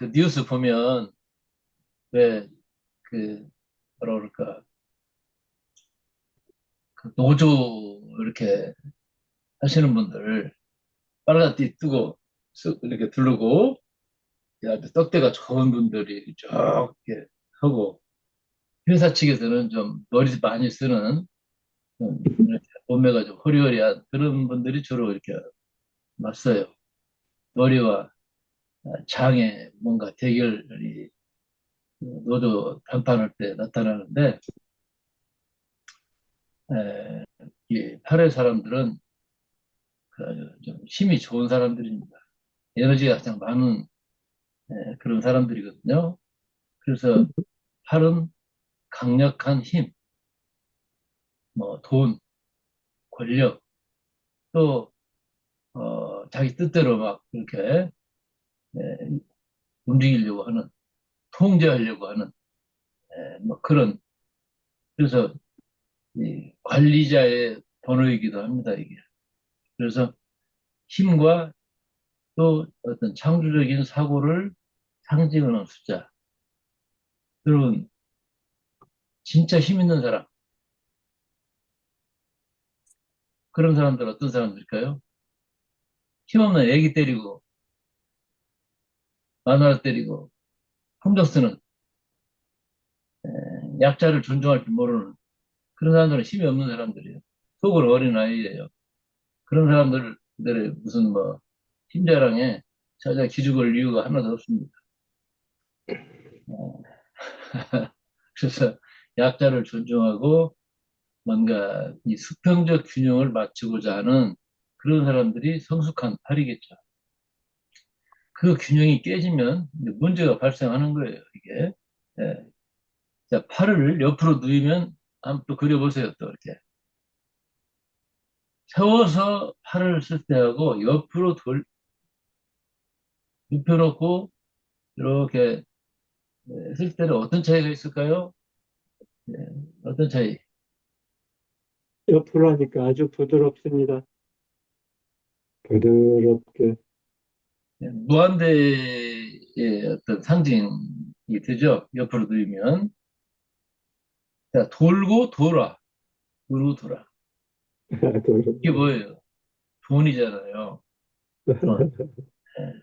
그 뉴스 보면 왜 그 뭐라 그럴까 그 노조 이렇게 하시는 분들 빨간띠 뜨고 쓱 이렇게 두르고 아주 떡대가 좋은 분들이 쭉 이렇게 하고 회사 측에서는 좀 머리 많이 쓰는 좀 이렇게 몸매가 좀 허리허리한 그런 분들이 주로 이렇게 왔어요. 머리와 장에 뭔가 대결이 노조 단판할 때 나타나는데 에, 이 팔의 사람들은 그 좀 힘이 좋은 사람들입니다. 에너지가 가장 많은 에, 그런 사람들이거든요. 그래서 팔은 강력한 힘, 뭐 돈, 권력, 또 어, 자기 뜻대로 막 이렇게 에, 움직이려고 하는, 통제하려고 하는 에, 뭐 그런 그래서 이 관리자의 번호이기도 합니다, 이게. 그래서 힘과 또 어떤 창조적인 사고를 상징하는 숫자. 여러분, 진짜 힘 있는 사람. 그런 사람들 어떤 사람들일까요? 힘없는 애기 때리고, 마누라 때리고, 함정 쓰는, 약자를 존중할 줄 모르는 그런 사람들은 힘이 없는 사람들이에요. 속은 어린 아이예요. 그런 사람들의 무슨 뭐 힘자랑에 찾아 기죽을 이유가 하나도 없습니다. 어, 그래서 약자를 존중하고 뭔가 이 수평적 균형을 맞추고자 하는 그런 사람들이 성숙한 팔이겠죠. 그 균형이 깨지면 문제가 발생하는 거예요, 이게. 네. 자, 팔을 옆으로 누이면 한번 또 그려보세요, 또 이렇게. 세워서 팔을 쓸 때하고 옆으로 돌, 눕혀놓고 이렇게 네, 쓸 때는 어떤 차이가 있을까요? 네, 어떤 차이? 옆으로 하니까 아주 부드럽습니다. 부드럽게. 네, 무한대의 어떤 상징이 되죠. 옆으로 누이면. 자, 돌고 돌아. 돌고 돌아. 이게 뭐예요? 돈이잖아요. 돈. 네.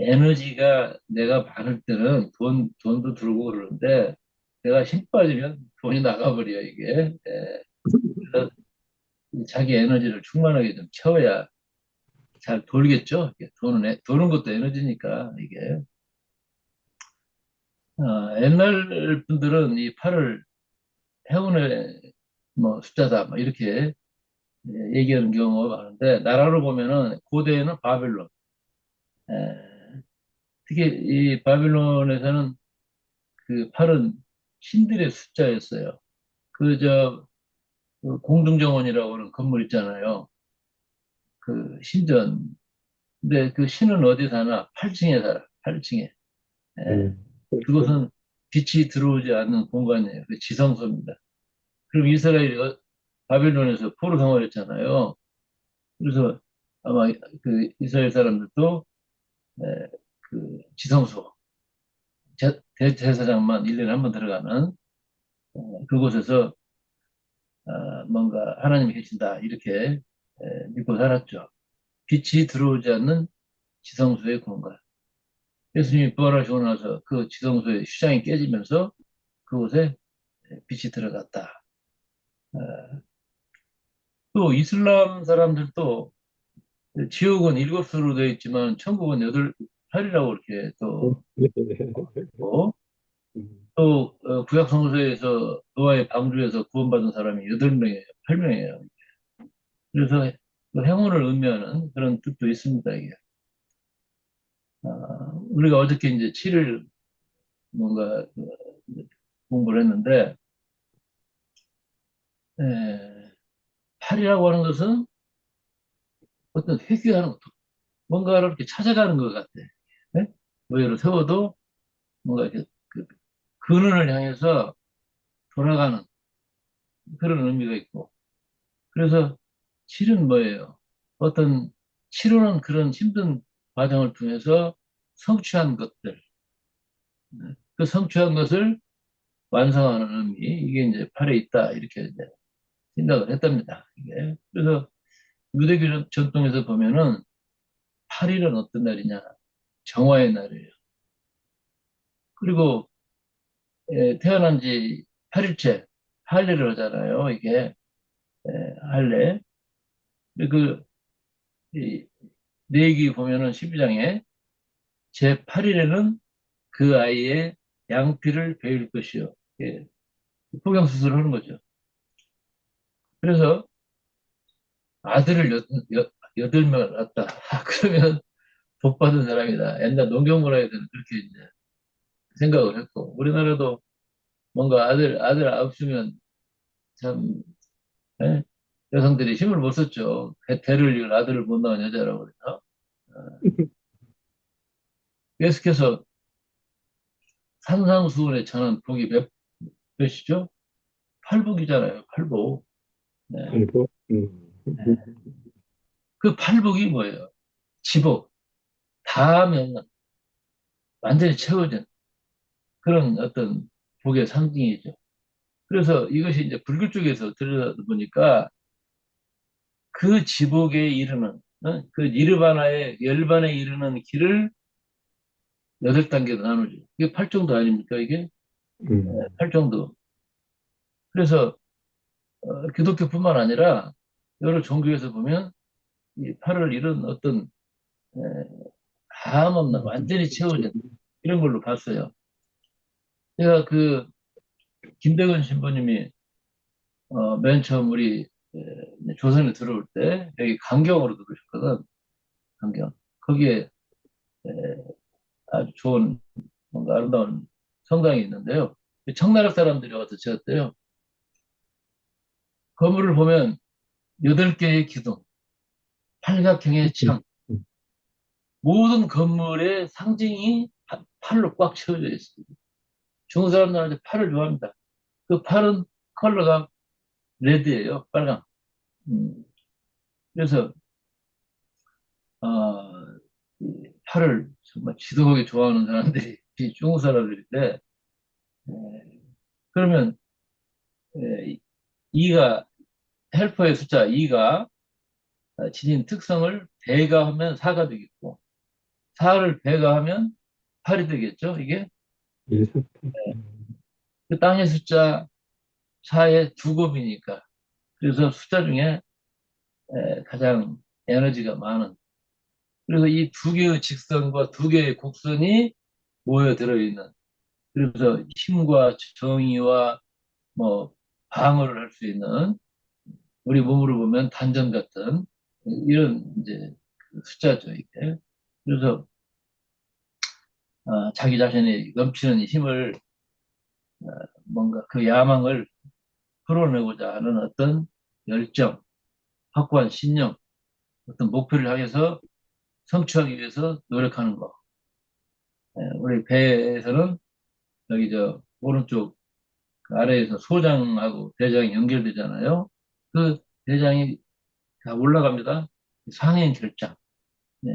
에너지가 내가 많을 때는 돈, 돈도 들고 그러는데 내가 힘 빠지면 돈이 나가버려, 이게. 네. 자기 에너지를 충만하게 좀 채워야 잘 돌겠죠? 도는, 도는 것도 에너지니까, 이게. 어, 옛날 분들은 이 팔을 행운의 뭐 숫자다, 뭐 이렇게 얘기하는 경우가 많은데, 나라로 보면은 고대에는 바빌론. 에, 특히 이 바빌론에서는 그 팔은 신들의 숫자였어요. 그, 저, 그 공중정원이라고 하는 건물 있잖아요. 그 신전. 근데 그 신은 어디 사나? 8층에 살아, 8층에. 음, 그것은 빛이 들어오지 않는 공간이에요. 그 지성소입니다. 그럼 이스라엘이 어- 바빌론에서 포로 생활했잖아요. 그래서 아마 그 이스라엘 사람들도 에, 그 지성소 제, 대제사장만 1년에 한 번 들어가는 어, 그곳에서 어, 뭔가 하나님이 계신다 이렇게 에, 믿고 살았죠. 빛이 들어오지 않는 지성소의 공간. 예수님이 부활하시고 나서 그 지성소의 휴장이 깨지면서 그곳에 빛이 들어갔다. 어, 또 이슬람 사람들도 지옥은 일곱 수로 되어 있지만 천국은 여덟 살이라고 이렇게 또 있고 또 어, 구약 성서에서 노아의 방주에서 구원받은 사람이 여덟 명이에요, 팔 명이에요. 그래서 그 행운을 의미하는 그런 뜻도 있습니다, 이게. 아, 우리가 어저께 이제 7일 뭔가 그 공부를 했는데, 에, 8이라고 하는 것은 어떤 회귀하는 것, 뭔가를 이렇게 찾아가는 것 같아. 네? 모여를 세워도 뭔가 이렇게 그 근원을 향해서 돌아가는 그런 의미가 있고. 그래서 7은 뭐예요? 어떤 치료는 그런 힘든 과정을 통해서 성취한 것들, 그 성취한 것을 완성하는 의미, 이게 이제 팔에 있다, 이렇게 이제 생각을 했답니다. 이게. 그래서 유대교 전통에서 보면은 8일은 어떤 날이냐? 정화의 날이에요. 그리고 예, 태어난 지 8일째 할례를 하잖아요. 이게 예, 할례. 그 이, 내기 보면은 12장에 제 8일에는 그 아이의 양피를 베일 것이요. 예, 포경 수술을 하는 거죠. 그래서 아들을 여덟 명을 낳았다. 그러면 복 받은 사람이다. 옛날 농경문화에서는 그렇게 이제 생각을 했고, 우리나라도 뭔가 아들, 아들 없으면 참, 예? 여성들이 힘을 못 썼죠. 대- 대를 이을 아들을 못 낳은 여자라고 그래서. 계속해서 산상수훈에 처한 복이 몇, 몇이죠? 팔복이잖아요. 팔복. 네. 아이고, 음, 그 팔복이 뭐예요? 지복. 다 하면 완전히 채워진 그런 어떤 복의 상징이죠. 그래서 이것이 이제 불교 쪽에서 들여다보니까 그 지복에 이르는, 어? 그 니르바나의 열반에 이르는 길을 여덟 단계로 나누죠. 이게 팔정도 아닙니까, 이게? 음, 팔정도. 그래서, 어, 기독교뿐만 아니라 여러 종교에서 보면 이 팔을 이룬 어떤, 에, 한없는 완전히 채워진 이런 걸로 봤어요. 제가 그, 김대건 신부님이, 어, 맨 처음 우리, 에, 조선에 들어올 때 여기 강경으로 들어오셨거든. 강경. 거기에, 에, 아주 좋은, 뭔가 아름다운 성당이 있는데요. 청나라 사람들이 와서 지었대요. 건물을 보면 여덟 개의 기둥, 팔각형의 창, 음. 모든 건물의 상징이 파- 팔로 꽉 채워져 있습니다. 중국 사람들한테 팔을 좋아합니다. 그 팔은 컬러가 레드예요, 빨강. 음, 그래서 어, 이 팔을 정말 지독하게 좋아하는 사람들이 이 중국 사람들인데, 에, 그러면 에, 이가 헬퍼의 숫자 2가 지닌 특성을 배가하면 4가 되겠고 4를 배가하면 8이 되겠죠. 이게 일사팔. 그 땅의 숫자 4의 두 곱이니까. 그래서 숫자 중에 에, 가장 에너지가 많은. 그래서 이 두 개의 직선과 두 개의 곡선이 모여 들어있는. 그래서 힘과 정의와 뭐 방어를 할 수 있는 우리 몸으로 보면 단전 같은 이런 이제 그 숫자죠, 이게. 그래서 아, 자기 자신이 넘치는 힘을 아, 뭔가 그 야망을 풀어내고자 하는 어떤 열정, 확고한 신념, 어떤 목표를 향해서 성취하기 위해서 노력하는 거. 예, 우리 배에서는 여기 저 오른쪽 그 아래에서 소장하고 대장이 연결되잖아요. 그 대장이 다 올라갑니다. 상행 결장. 네.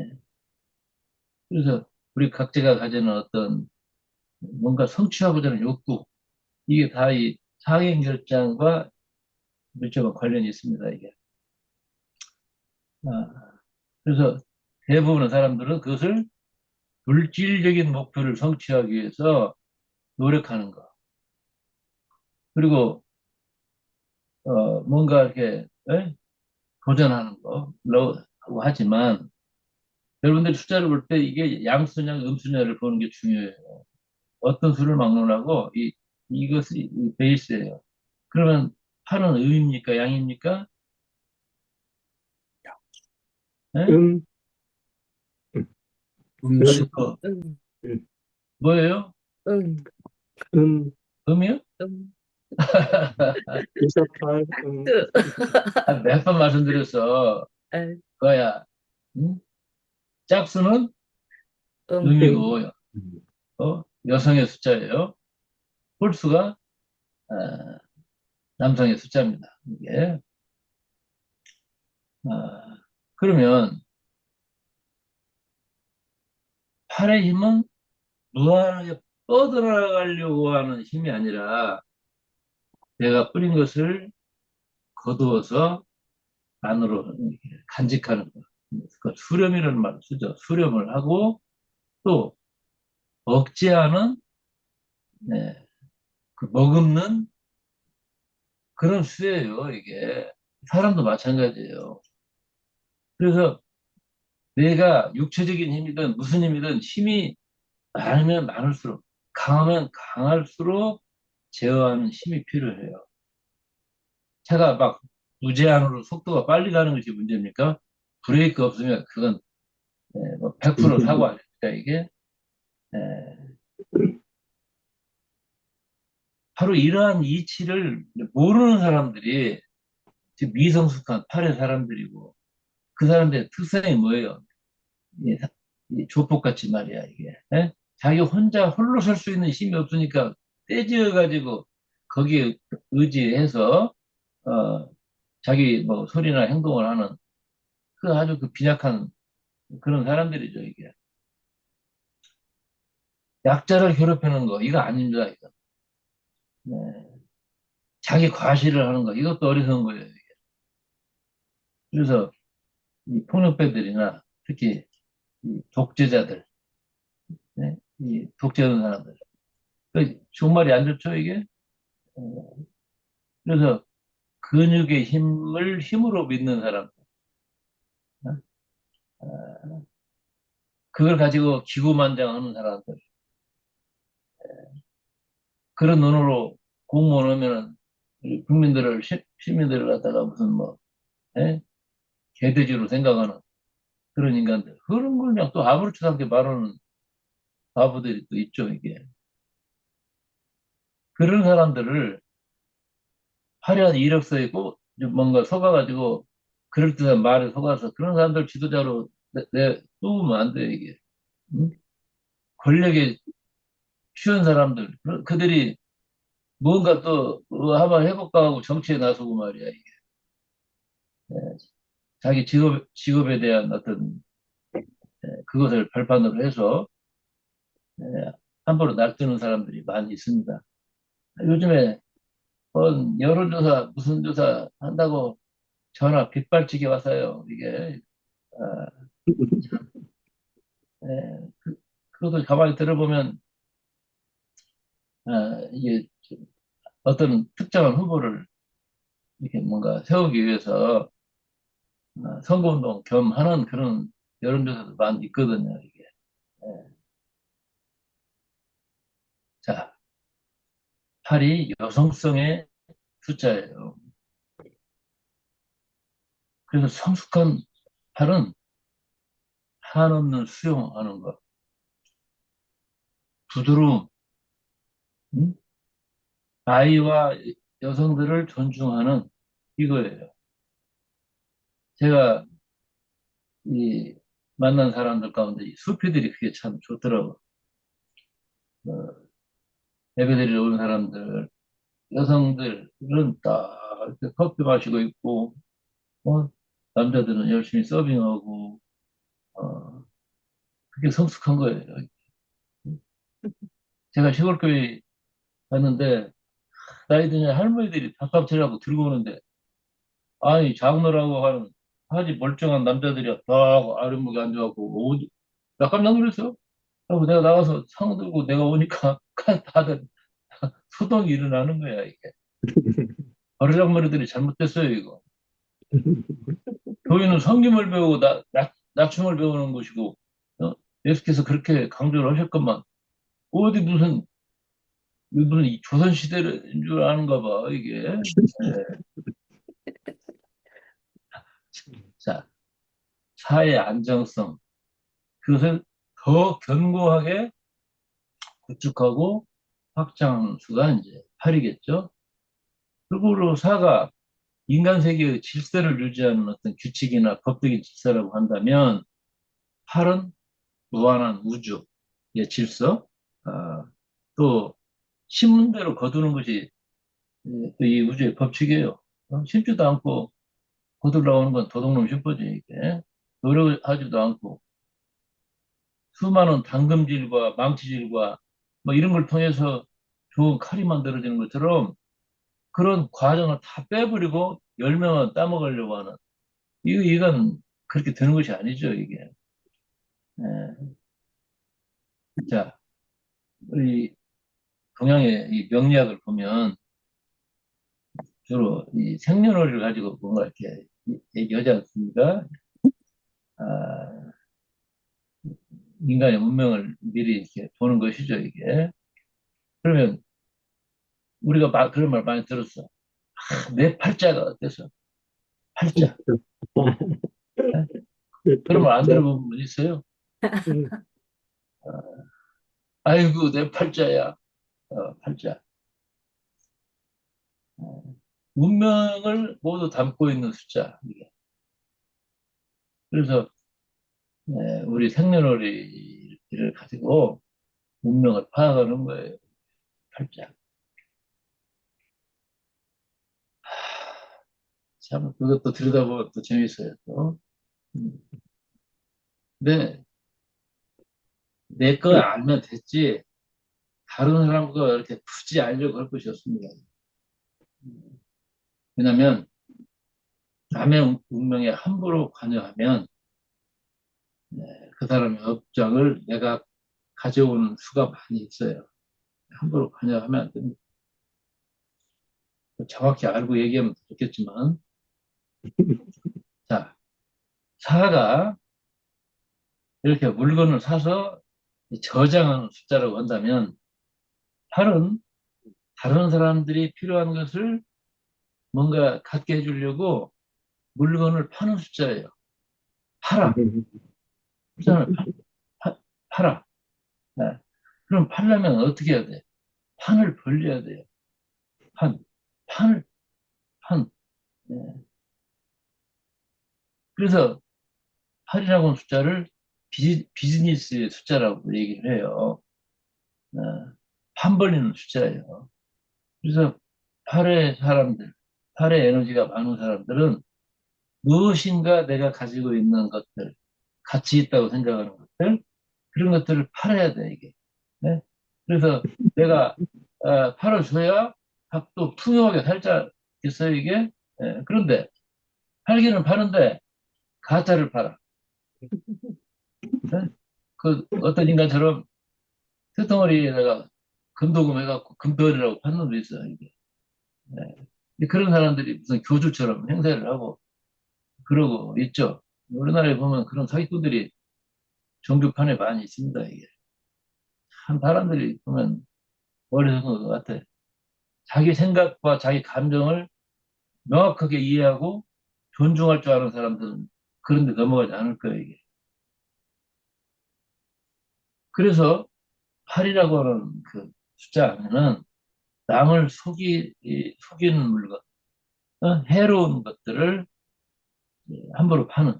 그래서 우리 각자가 가지는 어떤 뭔가 성취하고자 하는 욕구, 이게 다 이 상행 결장과 밀접한 관련이 있습니다, 이게. 아, 그래서 대부분의 사람들은 그것을 물질적인 목표를 성취하기 위해서 노력하는 거. 그리고, 어, 뭔가 이렇게, 에? 도전하는 거, 라고 하지만, 여러분들이 숫자를 볼 때 이게 양수냐, 음수냐를 보는 게 중요해요. 어떤 수를 막론하고, 이, 이것이 이 베이스예요. 그러면 8은 음입니까? 양입니까? 에? 음, 그래서 응, 뭐예요? 응, 음, 음이요? 응. 일사팔, 음, 몇번 말씀드렸어. 에, 그거야. 응? 짝수는 응, 음이고, 음, 어? 여성의 숫자예요. 홀수가 어, 남성의 숫자입니다. 이게. 아, 그러면 팔의 힘은 무한하게 뻗어나가려고 하는 힘이 아니라 내가 뿌린 것을 거두어서 안으로 간직하는 거. 그 수렴이라는 말을 쓰죠. 수렴을 하고 또 억제하는 네, 그 머금는 그런 수예요, 이게. 사람도 마찬가지예요. 그래서 내가 육체적인 힘이든 무슨 힘이든 힘이 많으면 많을수록, 강하면 강할수록 제어하는 힘이 필요해요. 차가 막 무제한으로 속도가 빨리 가는 것이 문제입니까? 브레이크 없으면 그건 예, 뭐100% 사고 아닙니까, 이게? 예, 바로 이러한 이치를 모르는 사람들이 미성숙한 팔의 사람들이고 그 사람들의 특성이 뭐예요? 조폭같이 말이야 이게 예? 자기 혼자 홀로 설 수 있는 힘이 없으니까 떼지어 가지고 거기에 의지해서 어, 자기 뭐 소리나 행동을 하는 그 아주 그 빈약한 그런 사람들이죠 이게 약자를 괴롭히는 거 이거 아닙니다 이거 네. 자기 과시를 하는 거 이것도 어리석은 거예요. 그래서 이 폭력배들이나 특히 이 독재자들 네? 이 독재하는 사람들 그 정말이 안 좋죠 이게 어, 그래서 근육의 힘을 힘으로 믿는 사람 어, 그걸 가지고 기고만장하는 사람들 그런 눈으로 공무원 우리 국민들을 시, 민들을 갖다가 무슨 뭐 예? 개돼지로 생각하는 그런 인간들 그런 걸 그냥 또 아무렇지도 않게 말하는 바보들이 또 있죠 이게 그런 사람들을 화려한 이력서에 꼭 뭔가 속아가지고 그럴듯한 말에 속아서 그런 사람들 지도자로 내, 내 뽑으면 안돼 이게 응? 권력에 쉬운 사람들 그- 그들이 뭔가 또 어, 한번 해볼까 하고 정치에 나서고 말이야 이게 예, 자기 직업 직업에 대한 어떤 예, 그것을 발판으로 해서 예, 함부로 날뛰는 사람들이 많이 있습니다. 요즘에 뭔 여론조사 무슨 조사 한다고 전화 빗발치기 왔어요. 이게 아, 예, 그, 그것도 가만히 들어보면 아, 이게 어떤 특정한 후보를 이렇게 뭔가 세우기 위해서 어, 선거운동 겸 하는 그런 여론조사도 많이 있거든요, 이게. 예. 자, 8이 여성성의 숫자예요. 그래서 성숙한 8은 한없는 수용하는 것, 부드러움, 음? 아이와 여성들을 존중하는 이거예요. 제가 이 만난 사람들 가운데 이 수피들이 그게 참 좋더라고. 어, 예배드리러 오는 사람들, 여성들은 딱 이렇게 커피 마시고 있고, 어, 남자들은 열심히 서빙하고, 어, 그게 성숙한 거예요. 제가 시골교회 갔는데, 나이 드는 할머니들이 밥값치라고 들고 오는데, 아니, 장로라고 하는 아주 멀쩡한 남자들이 딱 아랫목에 앉아갖고, 어디, 나 깜짝 놀랐어. 그리고 내가 나가서 상 들고 내가 오니까 다들 소동이 일어나는 거야, 이게. 버르장 머리들이 잘못됐어요, 이거. 교회는 성김을 배우고 나, 나, 낮춤을 배우는 곳이고, 어? 예수께서 그렇게 강조를 하셨건만, 어디 무슨, 무슨 이 조선 시대인 줄 아는가 봐, 이게. 네. 자, 사회 안정성. 그것을 더 견고하게 구축하고 확장하는 수가 이제 8이겠죠. 그리고 사가 인간 세계의 질서를 유지하는 어떤 규칙이나 법적인 질서라고 한다면 8은 무한한 우주의 질서, 아, 또 신문대로 거두는 것이 이 우주의 법칙이에요. 어, 심지도 않고 거둘 나오는 건 도둑놈 슈퍼지 이게 노력하지도 않고 수많은 당금질과 망치질과 뭐 이런 걸 통해서 좋은 칼이 만들어지는 것처럼 그런 과정을 다 빼버리고 열매만 따먹으려고 하는 이거 이건 그렇게 되는 것이 아니죠 이게. 예. 자, 우리 동양의 이 명리학을 보면 주로 이 생년월일을 가지고 뭔가 이렇게 얘기하지 않습니까? 아, 인간의 운명을 미리 이렇게 보는 것이죠 이게. 그러면 우리가 막 그런 말 많이 들었어. 아, 내 팔자가 어때서? 팔자. 그런 말 안 들어본 분 있어요? 음, 아이고, 내 팔자야. 어, 팔자. 어, 운명을 모두 담고 있는 숫자. 이게. 그래서 예, 우리 생년월일을 가지고 운명을 파악하는 거예요. 팔자. 참, 그것도 들여다보면 또 재밌어요, 또. 음. 근데 내 거 알면 됐지. 다른 사람 거 이렇게 굳이 알려고 할 것이 없습니다. 왜냐면 남의 운- 운명에 함부로 관여하면 네, 그 사람의 업장을 내가 가져오는 수가 많이 있어요. 함부로 관여하면 안 됩니다. 정확히 알고 얘기하면 더 좋겠지만, 자, 사가 이렇게 물건을 사서 저장하는 숫자라고 한다면, 팔은 다른 사람들이 필요한 것을 뭔가 갖게 해주려고 물건을 파는 숫자예요. 팔아. 음, 숫자를 파, 파- 팔아. 네. 그럼 팔려면 어떻게 해야 돼? 판을 벌려야 돼요. 판, 판을, 판. 네. 그래서 8이라고 하는 숫자를 비즈, 비즈 니스의 숫자라고 얘기를 해요. 네. 판 벌리는 숫자예요. 그래서 8의 사람들, 8의 에너지가 많은 사람들은 무엇인가 내가 가지고 있는 것들, 가치 있다고 생각하는 것들, 그런 것들을 팔아야 돼, 이게. 네? 그래서 내가 어, 팔아줘야 또 투명하게 살자겠어요, 이게? 예, 그런데 팔기는 파는데 가짜를 팔아. 네? 그 어떤 인간처럼 쇳덩어리에다가 금도금 해갖고 금별이라고 놈도 있어요, 이게. 네. 그런 사람들이 무슨 교주처럼 행세를 하고 그러고 있죠. 우리나라에 보면 그런 사기꾼들이 종교판에 많이 있습니다, 이게. 참 사람들이 보면 어리석은 것 같아. 자기 생각과 자기 감정을 명확하게 이해하고 존중할 줄 아는 사람들은 그런 데 넘어가지 않을 거예요, 이게. 그래서 8이라고 하는 그 숫자 안에는 남을 속이, 이- 속이는 물건, 어? 해로운 것들을 함부로 파는,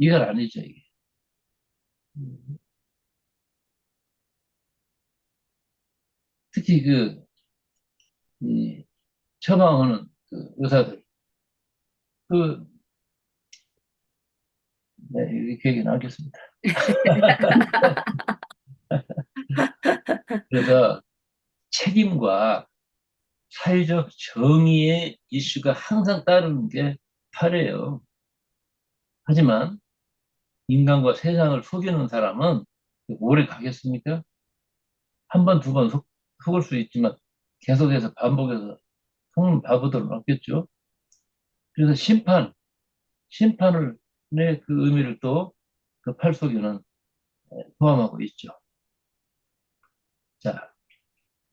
이건 아니죠, 이게. 특히 그, 이, 처방하는 그 의사들, 그, 네, 얘기는 않겠습니다. 그래서 책임과 사회적 정의의 이슈가 항상 따르는 게 팔이에요. 하지만 인간과 세상을 속이는 사람은 오래 가겠습니까? 한 번, 두 번 속을 수 있지만 계속해서 반복해서 속는 바보들은 없겠죠. 그래서 심판, 심판을, 내그 의미를 또 그 팔 속에는 포함하고 있죠. 자,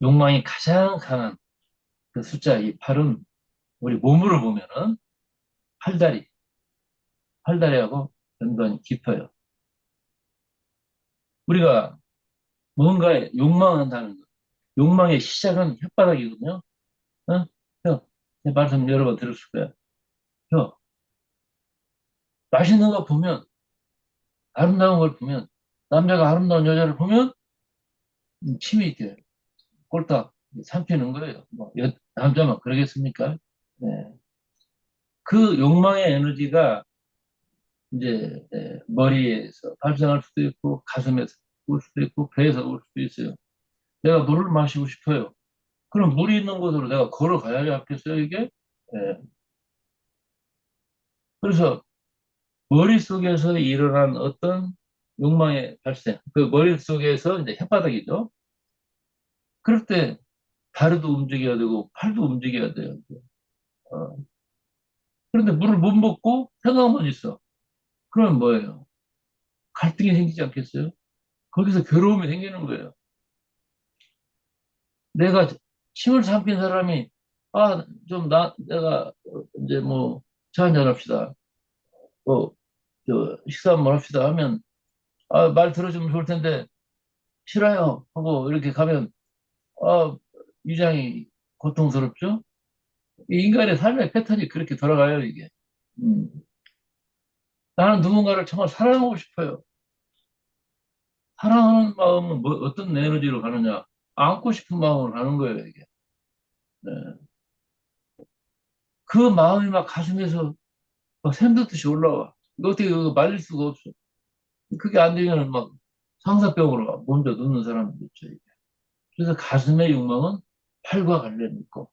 욕망이 가장 강한 그 숫자 이 8은 우리 몸으로 보면은 팔다리, 팔다리하고 연관이 깊어요. 우리가 뭔가에 욕망한다는 것, 욕망의 시작은 혓바닥이거든요. 어? 저, 제 말씀 여러 번 들었을 거예요. 저, 맛있는 거 보면, 아름다운 걸 보면, 남자가 아름다운 여자를 보면, 음, 침이 이렇게 꼴딱 삼키는 거예요. 뭐, 여- 남자만 그러겠습니까? 네. 그 욕망의 에너지가 이제 에, 머리에서 발생할 수도 있고 가슴에서 올 수도 있고 배에서 올 수도 있어요. 내가 물을 마시고 싶어요. 그럼 물이 있는 곳으로 내가 걸어가야지 않겠어요, 이게? 예. 그래서 머릿속에서 일어난 어떤 욕망의 발생, 그 머릿속에서 이제 혓바닥이죠. 그럴 때 다리도 움직여야 되고 팔도 움직여야 돼요. 어. 그런데 물을 못 먹고 생각만 있어. 그러면 뭐예요? 갈등이 생기지 않겠어요? 거기서 괴로움이 생기는 거예요. 내가 침을 삼킨 사람이 아, 좀 나, 내가 어, 이제 뭐 차 한잔 합시다. 뭐, 저, 식사 한번 합시다 하면 아, 말 들어주면 좋을 텐데 싫어요 하고 이렇게 가면 아, 위장이 고통스럽죠? 이 인간의 삶의 패턴이 그렇게 돌아가요, 이게. 음. 나는 누군가를 정말 사랑하고 싶어요. 사랑하는 마음은 뭐, 어떤 에너지로 가느냐? 안고 싶은 마음으로 가는 거예요, 이게. 네. 그 마음이 막 가슴에서 막 샘솟듯이 올라와. 어떻게 말릴 수가 없어. 그게 안 되면 막 상사병으로 먼저 눕는 사람도 있죠. 그래서 가슴의 욕망은 팔과 관련이 있고,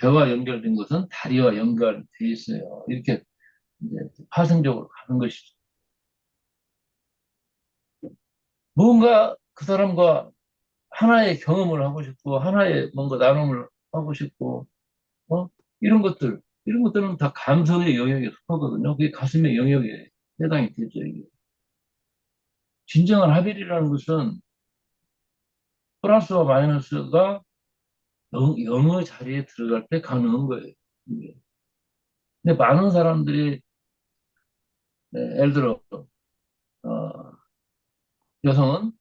배와 연결된 것은 다리와 연결돼 있어요. 이렇게 이제 파생적으로 가는 것이죠. 뭔가 그 사람과 하나의 경험을 하고 싶고, 하나의 뭔가 나눔을 하고 싶고, 어? 이런 것들, 이런 것들은 다 감성의 영역에 속하거든요. 그게 가슴의 영역에 해당이 되죠, 이게. 진정한 합일이라는 것은 플러스와 마이너스가 영, 영의 자리에 들어갈 때 가능한 거예요. 근데 많은 사람들이, 네, 예를 들어, 어, 여성은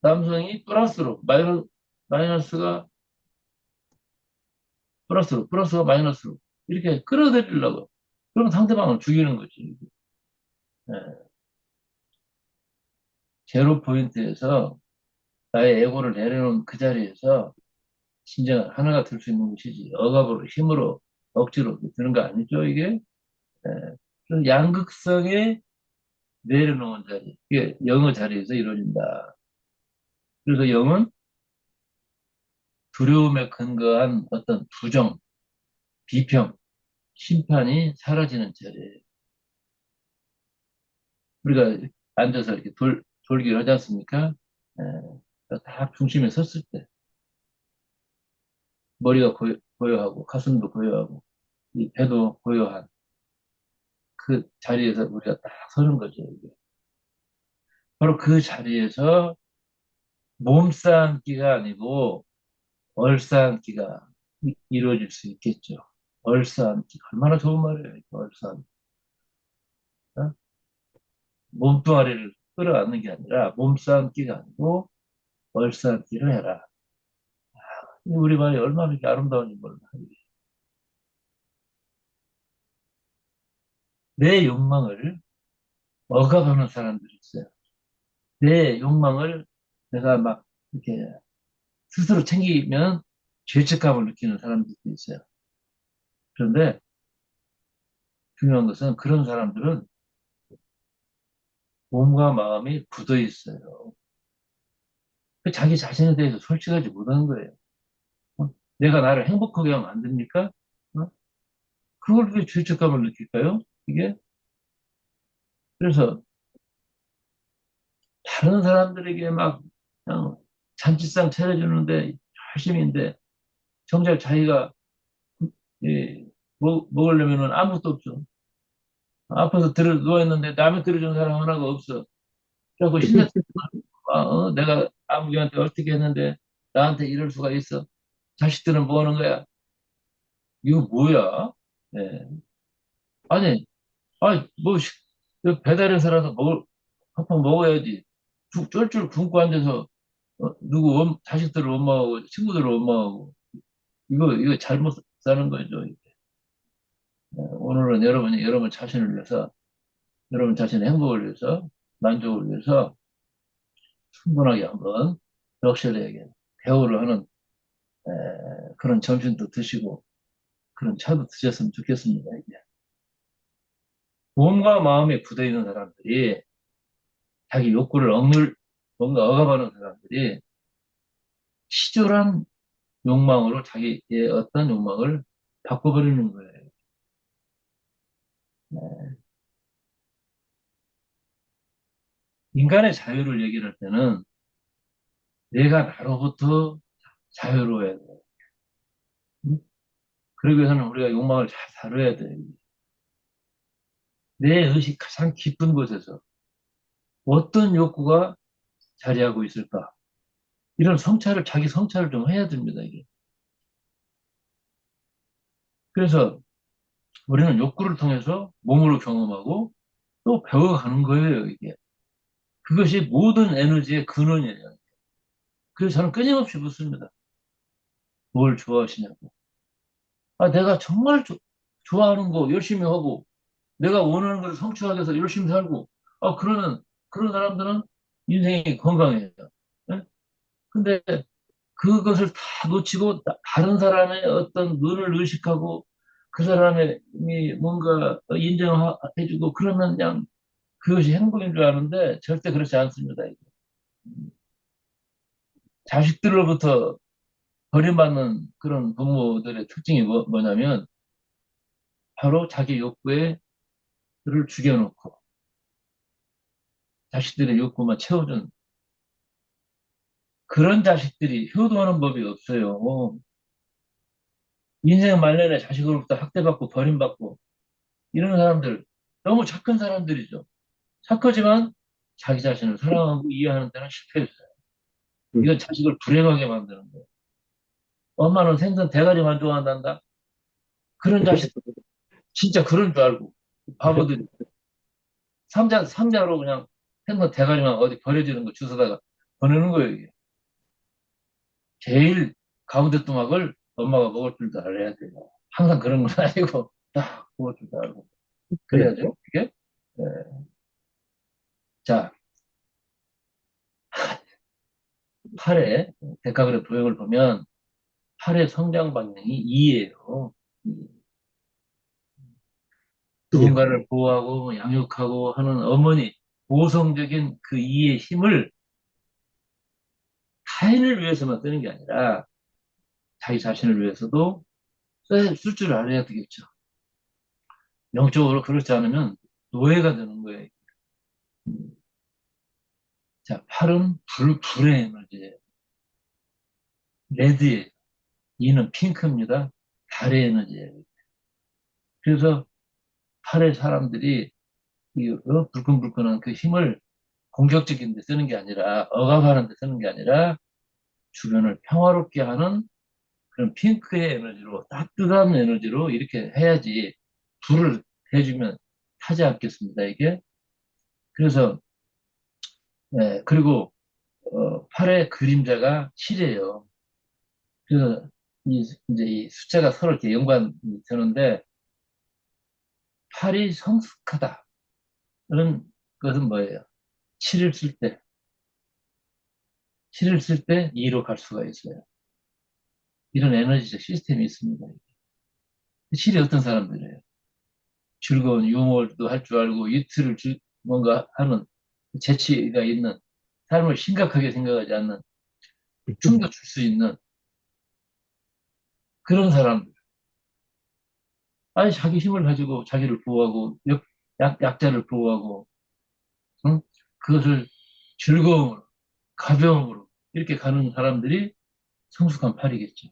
남성이 플러스로, 마이너, 마이너스가 플러스로, 플러스가 마이너스로, 이렇게 끌어들이려고. 그럼 상대방을 죽이는 거지. 네. 제로 포인트에서 나의 에고를 내려놓은 그 자리에서 진정 하나가 될 수 있는 것이지. 억압으로, 힘으로, 억지로 드는 거 아니죠, 이게? 네. 양극성에 내려놓은 자리. 이게 영의 자리에서 이루어진다. 그래서 영은 두려움에 근거한 어떤 부정, 비평, 심판이 사라지는 자리예요. 우리가 앉아서 이렇게 돌, 돌기를 하지 않습니까? 예, 다 중심에 섰을 때 머리가 고요, 고요하고 가슴도 고요하고 이 배도 고요한 그 자리에서 우리가 딱 서는 거죠. 이게. 바로 그 자리에서 몸싸움기가 아니고 얼싸안기가 이- 이루어질 수 있겠죠. 얼싸안기 얼마나 좋은 말이에요. 이거 얼싸안기. 어? 몸뚱아리를 끌어안는 게 아니라 몸싸움기가 아니고 얼싸안기를 해라. 이 우리 말이 얼마나 이렇게 아름다운지 몰라. 내 욕망을 억압하는 사람들이 있어요. 내 욕망을 내가 막 이렇게 스스로 챙기면 죄책감을 느끼는 사람들도 있어요. 그런데 중요한 것은 그런 사람들은 몸과 마음이 굳어 있어요. 그 자기 자신에 대해서 솔직하지 못하는 거예요. 어? 내가 나를 행복하게 하면 안 됩니까? 어? 그걸 왜 죄책감을 느낄까요? 이게? 그래서 다른 사람들에게 막 그냥 잔치상 차려주는데 열심히인데 정작 자기가 예, 먹, 먹으려면은 아무것도 없죠. 앞에서 들어 누워있는데 남이 들어준 사람 하나가 없어. 그래서 신났 어, 내가 아무개한테 어떻게 했는데 나한테 이럴 수가 있어. 자식들은 뭐 하는 거야? 이거 뭐야? 예. 아니, 아니, 뭐, 시- 그 배달해서라도 먹을, 한판 먹어야지. 죽 쫄쫄 굶고 앉아서, 어, 누구, 엄, 자식들을 원망하고, 친구들을 원망하고, 이거, 이거 잘못 사는 거죠. 예, 오늘은 여러분이 여러분 자신을 위해서, 여러분 자신의 행복을 위해서, 만족을 위해서, 충분하게 한번, 럭셔리하게 대우를 하는, 에, 그런 점심도 드시고, 그런 차도 드셨으면 좋겠습니다, 이게. 몸과 마음에 굳어 있는 사람들이 자기 욕구를 억눌, 뭔가 억압하는 사람들이 치졸한 욕망으로 자기의 어떤 욕망을 바꿔버리는 거예요. 인간의 자유를 얘기할 때는 내가 나로부터 자유로워야 돼요. 응? 그러기 위해서는 우리가 욕망을 잘 다뤄야 돼요. 내 의식 가장 깊은 곳에서 어떤 욕구가 자리하고 있을까? 이런 성찰을, 자기 성찰을 좀 해야 됩니다, 이게. 그래서 우리는 욕구를 통해서 몸으로 경험하고 또 배워가는 거예요, 이게. 그것이 모든 에너지의 근원이에요. 그래서 저는 끊임없이 묻습니다. 뭘 좋아하시냐고. 아, 내가 정말 조- 좋아하는 거 열심히 하고, 내가 원하는 걸 성취하기 위해서 열심히 살고, 아, 그러면, 그런 사람들은 인생이 건강해요. 예? 근데 그것을 다 놓치고 나- 다른 사람의 어떤 눈을 의식하고 그 사람의 이 뭔가 인정해주고 그러면 그냥 그것이 행복인 줄 아는데 절대 그렇지 않습니다. 자식들로부터 버림받는 그런 부모들의 특징이 뭐, 뭐냐면 바로 자기 욕구에 를 죽여놓고 자식들의 욕구만 채워준 그런 자식들이 효도하는 법이 없어요. 인생 말년에 자식으로부터 학대받고 버림받고 이런 사람들 너무 착한 사람들이죠. 착하지만 자기 자신을 사랑하고 이해하는 데는 실패했어요. 음, 이건 자식을 불행하게 만드는 거예요. 엄마는 생선 대가리만 좋아한단다. 그런 자식 진짜 그런 줄 알고 바보들이 삼자 삼자로 그냥 생선 대가리만 어디 버려지는 거 주워다가 보내는 거예요. 이게. 제일 가운데 토막을 엄마가 먹을 줄도 알아야 돼요. 항상 그런 건 아니고 딱 먹을 줄도 알고 그래야죠. 이게 네. 자 팔의 데카그레 도형을 보면 팔의 성장 방향이 2예요. 누군가를 보호하고 양육하고 하는 어머니 모성적인 그 이의 힘을 타인을 위해서만 쓰는 게 아니라 자기 자신을 위해서도 쓸 줄 알아야 되겠죠. 영적으로 그렇지 않으면 노예가 되는 거예요. 음. 자, 팔은 불, 불의 에너지예요. 레드예요. 이는 핑크입니다. 달의 에너지예요. 그래서 팔의 사람들이 이 어, 불끈불끈한 그 힘을 공격적인 데 쓰는 게 아니라 억압하는 데 쓰는 게 아니라 주변을 평화롭게 하는 그런 핑크의 에너지로 따뜻한 에너지로 이렇게 해야지 불을 해주면 타지 않겠습니다 이게 그래서 네, 그리고 어, 팔의 그림자가 7이에요 그래서 이, 이제 이 숫자가 서로 이렇게 연관이 되는데 팔이 성숙하다 그런 것은 뭐예요? 7을 쓸 때, 7을 쓸 때 2로 갈 수가 있어요. 이런 에너지적 시스템이 있습니다. 7이 어떤 사람들이에요? 즐거운 유머도 할 줄 알고 이틀을 주- 뭔가 하는 재치가 있는 삶을 심각하게 생각하지 않는 춤도 출 수 있는 그런 사람들. 아니 자기 힘을 가지고 자기를 보호하고 약, 약, 약자를 보호하고 응? 그것을 즐거움으로 가벼움으로 이렇게 가는 사람들이 성숙한 팔이겠죠.